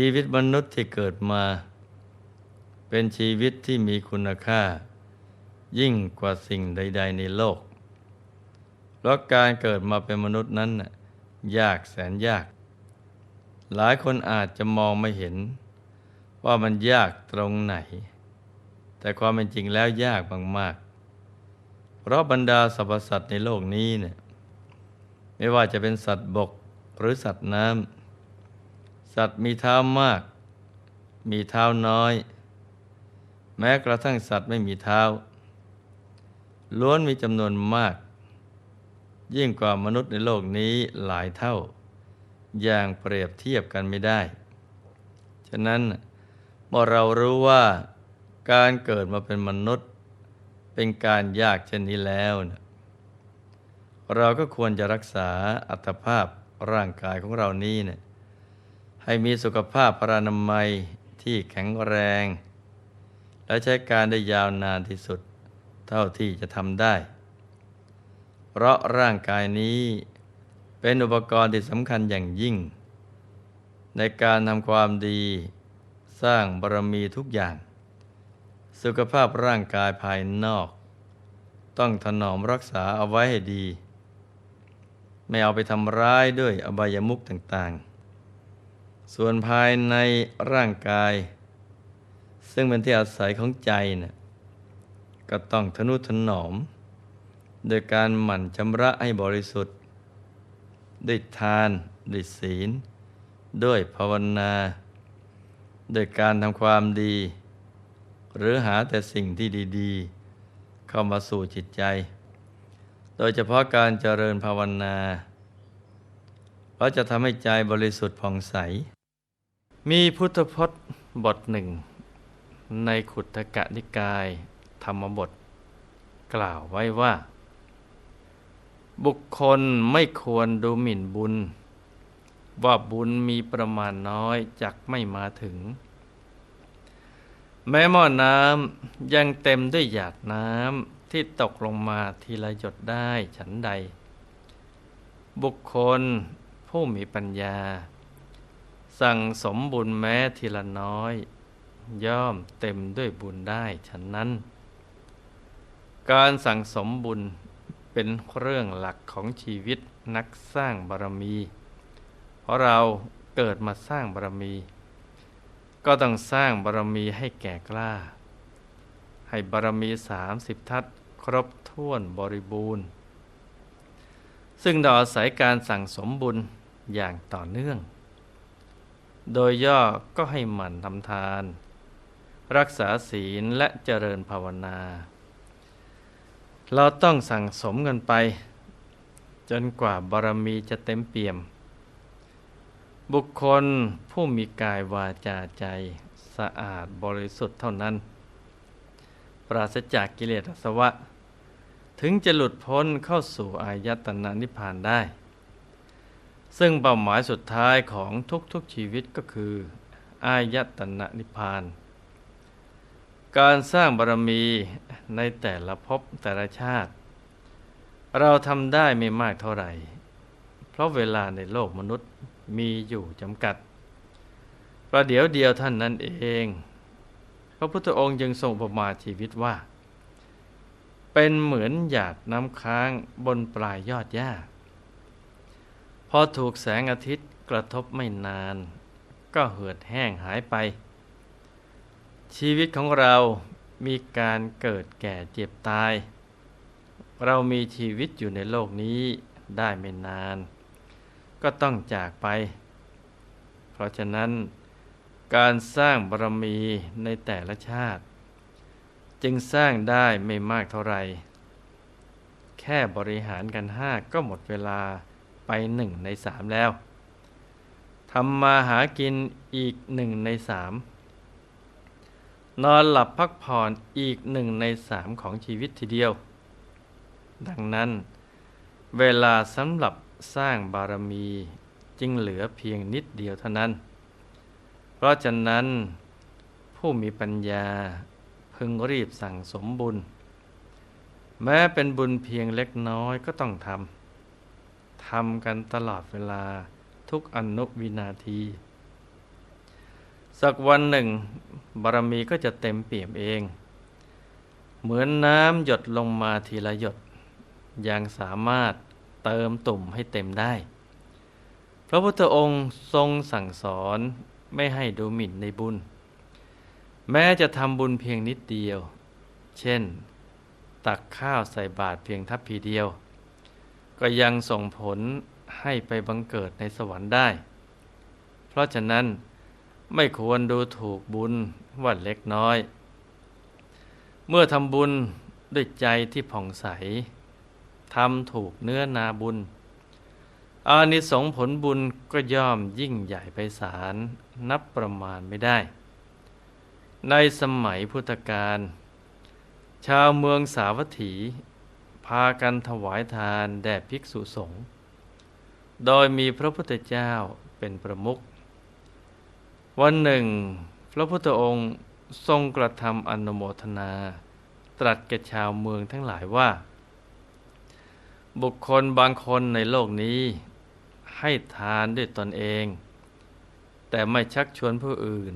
ชีวิตมนุษย์ที่เกิดมา เป็นชีวิตที่มีคุณค่า ยิ่งกว่าสิ่งใด ๆ ในโลก เพราะการเกิดมาเป็นมนุษย์นั้น ยากแสนยาก หลายคนอาจจะมองไม่เห็น ว่ามันยากตรงไหน แต่ความเป็นจริงแล้วยากมากๆ เพราะบรรดาสรรพสัตว์ในโลกนี้เนี่ยไม่ว่าจะเป็นสัตว์บกหรือสัตว์น้ำ สัตว์มีเท้ามาก มีเท้าน้อย แม้กระทั่งสัตว์ไม่มีเท้า ล้วนมีจำนวนมาก ยิ่งกว่ามนุษย์ในโลกนี้หลายเท่า อย่างเปรียบเทียบกันไม่ได้ ฉะนั้นเมื่อเรารู้ว่าการเกิดมาเป็นมนุษย์ เป็นการยากเช่นนี้แล้วนะเราก็ควรจะรักษาอัตภาพร่างกายของเรานี้เนี่ย ให้มีสุขภาพพรานามัยที่แข็งแรง และใช้การได้ยาวนานที่สุด เท่าที่จะทำได้ เพราะร่างกายนี้เป็นอุปกรณ์ที่สำคัญอย่างยิ่ง ในการทำความดีสร้างบารมีทุกอย่าง สุขภาพร่างกายภายนอก ต้องถนอมรักษาเอาไว้ให้ดี ไม่เอาไปทำร้ายด้วยอบายมุขต่างๆ ส่วนภายในร่างกาย ซึ่งเป็นที่อาศัยของใจนะ่ะก็ต้องทนุถนอม โดยการหมั่นชำระให้บริสุทธิ์ ด้วยทานด้วยศีล ด้วยภาวนาโดยการทำความดี หรือหาแต่สิ่งที่ดี ๆ เข้ามาสู่จิตใจ โดยเฉพาะการเจริญภาวนาเพราะจะทำให้ใจบริสุทธิ์ผ่องใส มีพุทธพจน์บทหนึ่ง ในขุทกะนิกายธรรมบท กล่าวไว้ว่า บุคคลไม่ควรดูหมิ่นบุญ ว่าบุญมีประมาณน้อยจักไม่มาถึง แม้หม้อน้ำยังเต็มด้วยหยาดน้ำที่ตกลงมาทีละหยดได้ฉันใด บุคคลผู้มีปัญญา สั่งสมบุญแม้ทีละน้อย ย่อมเต็มด้วยบุญได้ฉันนั้น การสั่งสมบุญเป็นเรื่องหลักของชีวิตนักสร้างบารมี เพราะเราเกิดมาสร้างบารมี ก็ต้องสร้างบารมีให้แก่กล้า ให้บารมีสามสิบทัศครบถ้วนบริบูรณ์ ซึ่งเราอาศัยการสั่งสมบุญอย่างต่อเนื่อง โดยย่อก็ให้หมั่นทำทาน รักษาศีลและเจริญภาวนา เราต้องสั่งสมกันไป จนกว่าบารมีจะเต็มเปี่ยม บุคคลผู้มีกายวาจาใจสะอาดบริสุทธิ์เท่านั้น ปราศจากกิเลสอสวะ ถึงจะหลุดพ้นเข้าสู่อายตนะนิพพานได้ ซึ่งเป้าหมายสุดท้ายของทุกๆชีวิตก็คือ อายตนะนิพพาน การสร้างบารมีในแต่ละภพแต่ละชาติ เราทำได้ไม่มากเท่าไหร่ เพราะเวลาในโลกมนุษย์มีอยู่จำกัด ประเดี๋ยวเดียวท่านนั้นเอง พระพุทธองค์จึงทรงประมาชีวิตว่า เป็นเหมือนหยาดน้ำค้างบนปลายยอดหญ้า พอถูกแสงอาทิตย์กระทบไม่นาน ก็เหือดแห้งหายไป ชีวิตของเรามีการเกิดแก่เจ็บตาย เรามีชีวิตอยู่ในโลกนี้ได้ไม่นาน ก็ต้องจากไป เพราะฉะนั้น การสร้างบารมีในแต่ละชาติ จึงสร้างได้ไม่มากเท่าไหร่ แค่บริหารกันห้าก็หมดเวลา ไปหนึ่งในสามแล้วทำมาหากินอีกหนึ่งในสามนอนหลับพักผ่อนอีกหนึ่งในสามของชีวิตทีเดียว ดังนั้น เวลาสำหรับสร้างบารมีจึงเหลือเพียงนิดเดียวเท่านั้น เพราะฉะนั้นผู้มีปัญญาพึงรีบสั่งสมบุญ แม้เป็นบุญเพียงเล็กน้อยก็ต้องทำ ทำกันตลอดเวลาทุกอนุวินาที สักวันหนึ่ง บารมีก็จะเต็มเปี่ยมเอง เหมือนน้ำหยดลงมาทีละหยด ยังสามารถเติมตุ่มให้เต็มได้ พระพุทธองค์ทรงสั่งสอนไม่ให้ดูหมิ่นในบุญ แม้จะทำบุญเพียงนิดเดียว เช่น ตักข้าวใส่บาตรเพียงทัพพีเดียว ก็ยังส่งผลให้ไปบังเกิดในสวรรค์ได้ เพราะฉะนั้นไม่ควรดูถูกบุญว่าเล็กน้อย เมื่อทำบุญด้วยใจที่ผ่องใสทำถูกเนื้อนาบุญ อานิสงผลบุญก็ย่อมยิ่งใหญ่ไปศาลนับประมาณไม่ได้ ในสมัยพุทธกาลชาวเมืองสาวัตถี พากันถวายทานแด่ภิกษุสงฆ์โดยมีพระพุทธเจ้าเป็นประมุขวันหนึ่ง พระพุทธองค์ทรงกระทำอนุโมทนา ตรัสแก่ชาวเมืองทั้งหลายว่า บุคคลบางคนในโลกนี้ ให้ทานด้วยตนเอง แต่ไม่ชักชวนผู้อื่น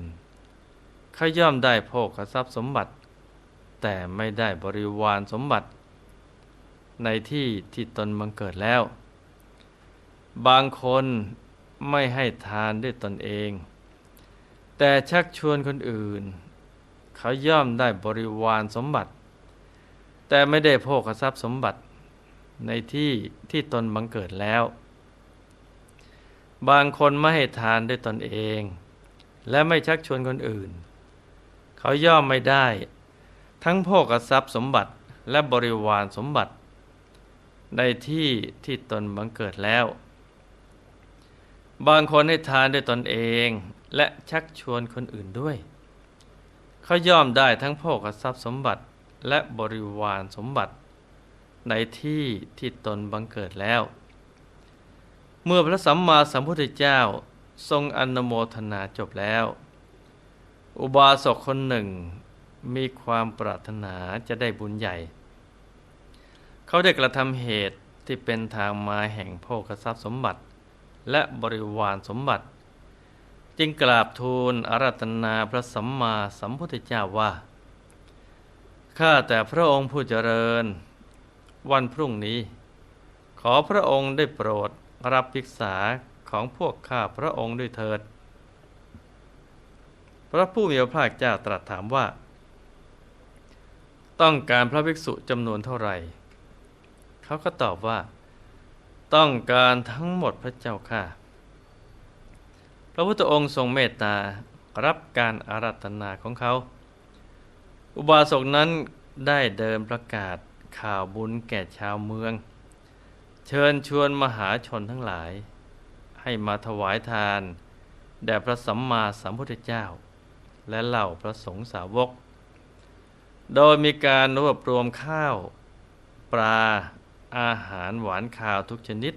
เขาย่อมได้โภคทรัพย์สมบัติ แต่ไม่ได้บริวารสมบัติ ในที่ที่ตนบังเกิดแล้ว บางคนไม่ให้ทานด้วยตนเอง แต่ชักชวนคนอื่น เขาย่อมได้บริวารสมบัติ แต่ไม่ได้โภคทรัพย์สมบัติในที่ที่ตนบังเกิดแล้ว บางคนไม่ให้ทานด้วยตนเอง และไม่ชักชวนคนอื่น เขาย่อมไม่ได้ ทั้งโภคทรัพย์สมบัติและบริวารสมบัติ ในที่ที่ตนบังเกิดแล้ว บางคนให้ทานด้วยตนเองและชักชวนคนอื่นด้วย เขาย่อมได้ทั้งโภคทรัพย์สมบัติและบริวารสมบัติ ในที่ที่ตนบังเกิดแล้ว เมื่อพระสัมมาสัมพุทธเจ้าทรงอนโมทนาจบแล้ว อุบาสกคนหนึ่งมีความปรารถนาจะได้บุญใหญ่ เขาได้กระทำเหตุที่เป็นทางมาแห่งโภคทรัพย์สมบัติ และบริวารสมบัติ จึงกราบทูลอาราธนาพระสัมมาสัมพุทธเจ้าว่า ข้าแต่พระองค์ผู้เจริญ วันพรุ่งนี้ ขอพระองค์ได้โปรดรับภิกษาของพวกข้าพระองค์ด้วยเถิด พระผู้มีพระภาคเจ้าตรัสถามว่า ต้องการพระภิกษุจำนวนเท่าไหร่ เขาก็ตอบว่า ต้องการทั้งหมดพระเจ้าค่ะ พระพุทธองค์ทรงเมตตารับการอารัธนาของเขา อุบาสกนั้นได้เดินประกาศข่าวบุญแก่ชาวเมือง เชิญชวนมหาชนทั้งหลาย ให้มาถวายทาน แด่พระสัมมาสัมพุทธเจ้า และเหล่าพระสงฆ์สาวก โดยมีการรวบรวมข้าว ปลา อาหารหวานข้าวทุกชนิด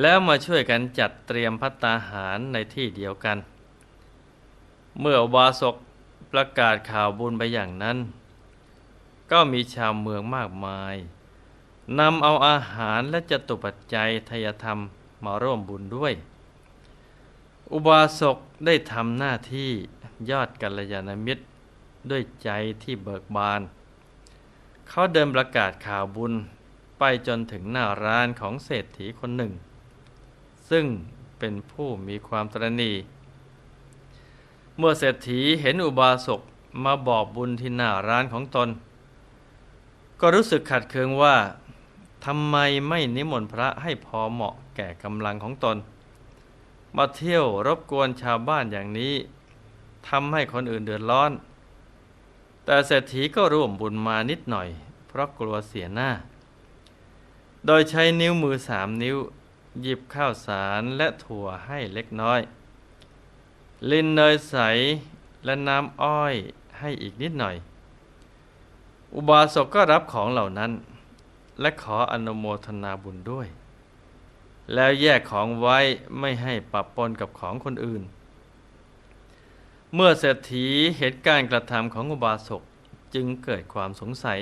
แล้วมาช่วยกันจัดเตรียมพัตตาหารในที่เดียวกัน เมื่ออุบาสกประกาศข่าวบุญไปอย่างนั้น ก็มีชาวเมืองมากมายนำเอาอาหารและจตุปัจจัยทยธรรมมาร่วมบุญด้วย อุบาสกได้ทำหน้าที่ยอดกัลยาณมิตรด้วยใจที่เบิกบาน เขาเดินประกาศข่าวบุญไปจนถึงหน้าร้านของเศรษฐีคนหนึ่ง ซึ่งเป็นผู้มีความตรณีเมื่อเศรษฐีเห็นอุบาสกมาบอกบุญที่หน้าร้านของตน ก็รู้สึกขัดเคืองว่าทำไมไม่นิมนต์พระให้พอเหมาะแก่กำลังของตน มาเที่ยวรบกวนชาวบ้านอย่างนี้ทำให้คนอื่นเดือดร้อน แต่เศรษฐีก็ร่วมบุญมานิดหน่อย เพราะกลัวเสียหน้า โดยใช้นิ้วมือสามนิ้ว หยิบข้าวสารและถั่วให้เล็กน้อย ลินเนยใสและน้ำอ้อยให้อีกนิดหน่อย อุบาสกก็รับของเหล่านั้น และขออนุโมทนาบุญด้วย แล้วแยกของไว้ไม่ให้ปะปนกับของคนอื่น เมื่อเศรษฐีเห็นการกระทำของอุบาสกจึงเกิดความสงสัย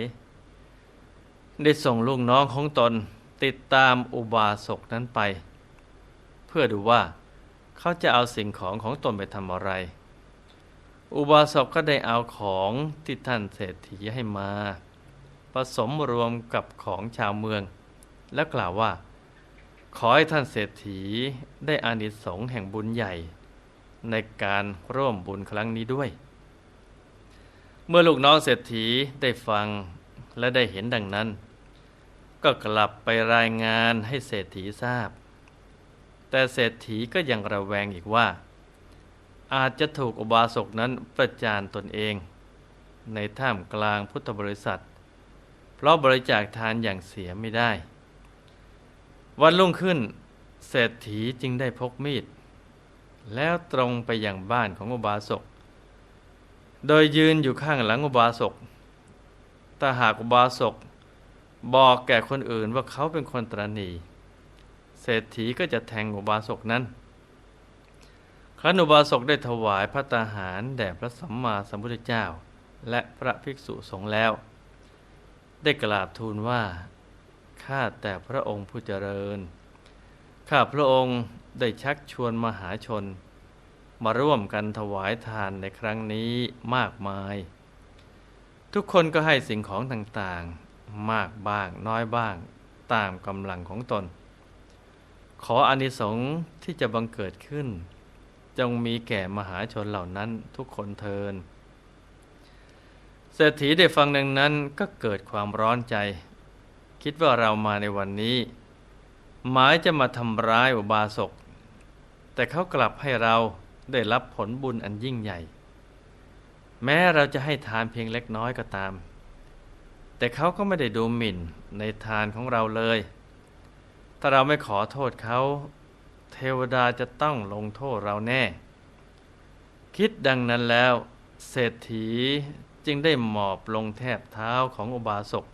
ได้ส่งลูกน้องของตนติดตามอุบาสกนั้นไป เพื่อดูว่าเขาจะเอาสิ่งของของตนไปทำอะไร อุบาสกก็ได้เอาของที่ท่านเศรษฐีให้มา ผสมรวมกับของชาวเมือง แล้วกล่าวว่า ขอให้ท่านเศรษฐีได้อานิสงส์แห่งบุญใหญ่ ในการร่วมบุญครั้งนี้ด้วย เมื่อลูกน้องเศรษฐีได้ฟังและได้เห็นดังนั้น ก็กลับไปรายงานให้เศรษฐีทราบ แต่เศรษฐีก็ยังระแวงอีกว่า อาจจะถูกอุบาสกนั้นประจานตนเอง ในท่ามกลางพุทธบริษัท เพราะบริจาคทานอย่างเสียไม่ได้ วันรุ่งขึ้นเศรษฐีจึงได้พกมีด แล้วตรงไปยังบ้านของอุบาสก โดยยืนอยู่ข้างหลังอุบาสกถ้าหากอุบาสกบอกแก่คนอื่นว่าเขาเป็นคนตรณี เศรษฐีก็จะแทงอุบาสกนั้นครั้นอุบาสกได้ถวายพระตาหารแด่พระสัมมาสัมพุทธเจ้า และพระภิกษุสงฆ์แล้ว ได้กราบทูลว่า ข้าแต่พระองค์ผู้เจริญ ข้าพระองค์ ได้ชักชวนมหาชน มาร่วมกันถวายทานในครั้งนี้มากมาย ทุกคนก็ให้สิ่งของต่างๆ มากบ้างน้อยบ้างตามกำลังของตน ขออานิสงส์ที่จะบังเกิดขึ้น จงมีแก่มหาชนเหล่านั้นทุกคนเทินเศรษฐีได้ฟังดังนั้นก็เกิดความร้อนใจ คิดว่าเรามาในวันนี้ หมายจะมาทำร้ายอุบาสก แต่เขากลับให้เราได้รับผลบุญอันยิ่งใหญ่ แม้เราจะให้ทานเพียงเล็กน้อยก็ตาม แต่เขาก็ไม่ได้ดูหมิ่นในทานของเราเลย ถ้าเราไม่ขอโทษเขา เทวดาจะต้องลงโทษเราแน่ คิดดังนั้นแล้วเศรษฐีจึงได้หมอบลงแทบเท้าของอุบาสก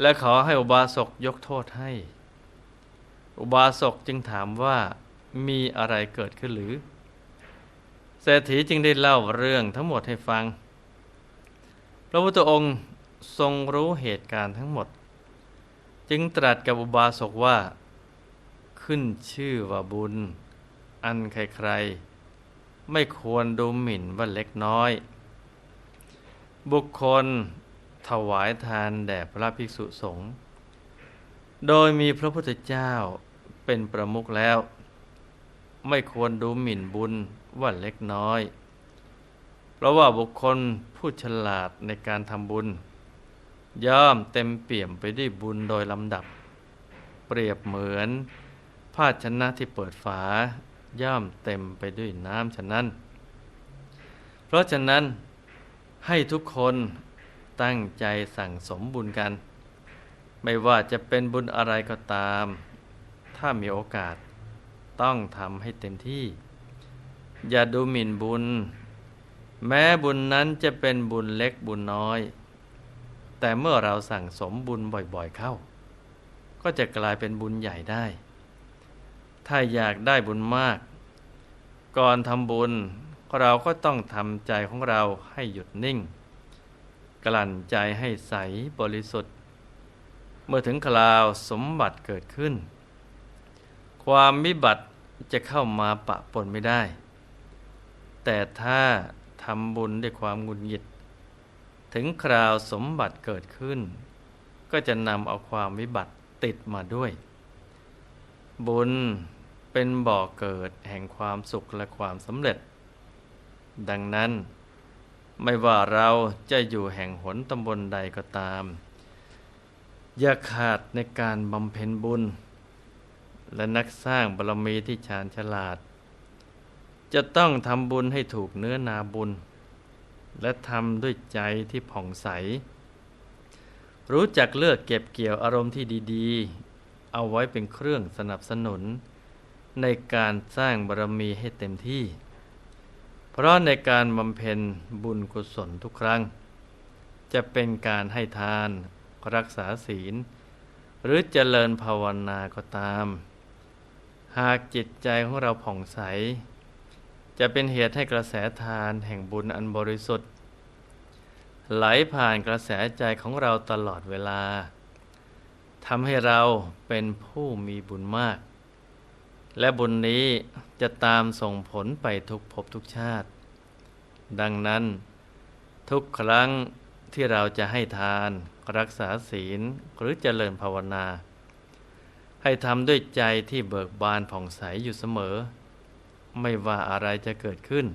และขอให้อุบาสกยกโทษให้ อุบาสกจึงถามว่า มีอะไรเกิดขึ้นหรือ เศรษฐีจึงได้เล่าเรื่องทั้งหมดให้ฟัง พระพุทธองค์ทรงรู้เหตุการณ์ทั้งหมด จึงตรัสกับอุบาสกว่า ขึ้นชื่อว่าบุญ อันใครๆ ไม่ควรดูหมิ่นว่าเล็กน้อย บุคคลถวายทานแด่พระภิกษุสงฆ์โดยมีพระพุทธเจ้าเป็นประมุขแล้ว ไม่ควรดูหมิ่นบุญว่าเล็กน้อย เพราะว่าบุคคลผู้ฉลาดในการทำบุญ ย่อมเต็มเปี่ยมไปด้วยบุญโดยลำดับ เปรียบเหมือน ภาชนะที่เปิดฝา ย่อมเต็มไปด้วยน้ำฉะนั้น เพราะฉะนั้นให้ทุกคนตั้งใจสั่งสมบุญกัน ไม่ว่าจะเป็นบุญอะไรก็ตาม ถ้ามีโอกาส ต้องทำให้เต็มที่ อย่าดูหมิ่นบุญ แม้บุญนั้นจะเป็นบุญเล็กบุญน้อย แต่เมื่อเราสั่งสมบุญบ่อยๆเข้า ก็จะกลายเป็นบุญใหญ่ได้ ถ้าอยากได้บุญมาก ก่อนทำบุญเราก็ต้องทำใจของเราให้หยุดนิ่ง กลั่นใจให้ใสบริสุทธิ์ เมื่อถึงคราวสมบัติเกิดขึ้น ความวิบัติ จะเข้ามาปะปนไม่ได้ แต่ถ้าทำบุญด้วยความงุนหงิด ถึงคราวสมบัติเกิดขึ้น ก็จะนำเอาความวิบัติติดมาด้วย บุญเป็นบ่อเกิดแห่งความสุขและความสำเร็จ ดังนั้น ไม่ว่าเราจะอยู่แห่งหนตำบลใดก็ตาม อย่าขาดในการบำเพ็ญบุญ และนักสร้างบารมีที่ชาญฉลาด จะต้องทำบุญให้ถูกเนื้อนาบุญ และทำด้วยใจที่ผ่องใส รู้จักเลือกเก็บเกี่ยวอารมณ์ที่ดีๆ เอาไว้เป็นเครื่องสนับสนุน ในการสร้างบารมีให้เต็มที่ เพราะในการบำเพ็ญบุญกุศลทุกครั้ง จะเป็นการให้ทานรักษาศีล หรือเจริญภาวนาก็ตาม หากจิตใจของเราผ่องใส จะเป็นเหตุให้กระแสทานแห่งบุญอันบริสุทธิ์ ไหลผ่านกระแสใจของเราตลอดเวลาทำให้เราเป็นผู้มีบุญมาก และบุญนี้จะตามส่งผลไปทุกภพทุกชาติ ดังนั้น ทุกครั้งที่เราจะให้ทาน รักษาศีลหรือเจริญภาวนา ให้ทำด้วยใจที่เบิกบานผ่องใสอยู่เสมอ ไม่ว่าอะไรจะเกิดขึ้น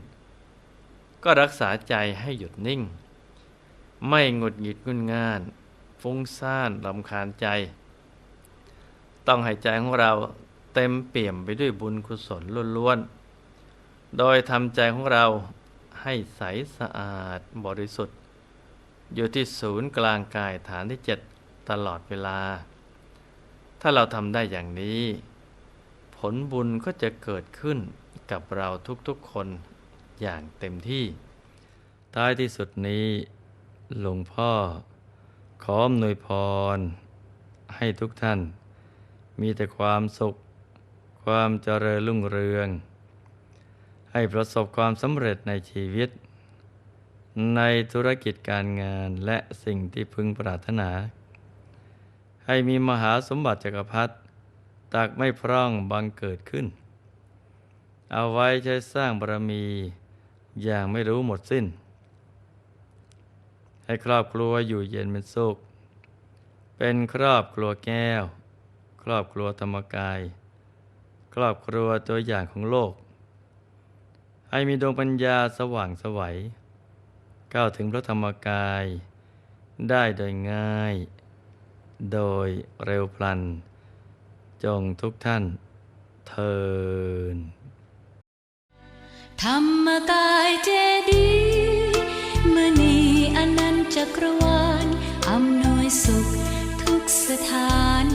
ก็รักษาใจให้หยุดนิ่ง ไม่หงุดหงิดงุนง่าน ฟุ้งซ่านลำคาญใจ ต้องให้ใจของเราเต็มเปี่ยมไปด้วยบุญกุศลล้วนๆ โดยทำใจของเราให้ใสสะอาดบริสุทธิ์ อยู่ที่ศูนย์กลางกายฐานที่เจ็ดตลอดเวลา ถ้าเราทำได้อย่างนี้ ผลบุญก็จะเกิดขึ้นกับเราทุกๆคนอย่างเต็มที่ ท้ายที่สุดนี้หลวงพ่อ ขออำนวยพร ให้ทุกท่าน มีแต่ความสุข ความเจริญรุ่งเรือง ให้ประสบความสำเร็จในชีวิต ในธุรกิจการงานและสิ่งที่พึงปรารถนา ให้มีมหาสมบัติจักรพรรดิตักไม่พร่องบังเกิดขึ้น เอาไว้ใช้สร้างบารมีอย่างไม่รู้หมดสิ้น ให้ครอบครัวอยู่เย็นเป็นสุข เป็นครอบครัวแก้ว ครอบครัวธรรมกาย ครอบครัวตัวอย่างของโลก ให้มีดวงปัญญาสว่างสวัยก้าวถึงพระธรรมกาย ได้โดยง่าย โดยเร็วพลัน จงทุกท่านเทินธรรมกายเจดีมณีอนันตจักรวาลอำนวยสุขทุกสถาน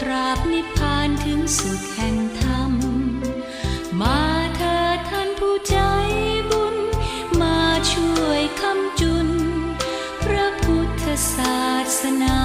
ตราบนิพพานถึงสุขแห่งธรรม มาเถิดท่านผู้ใจบุญ มาช่วยคำจุน พระพุทธศาสนา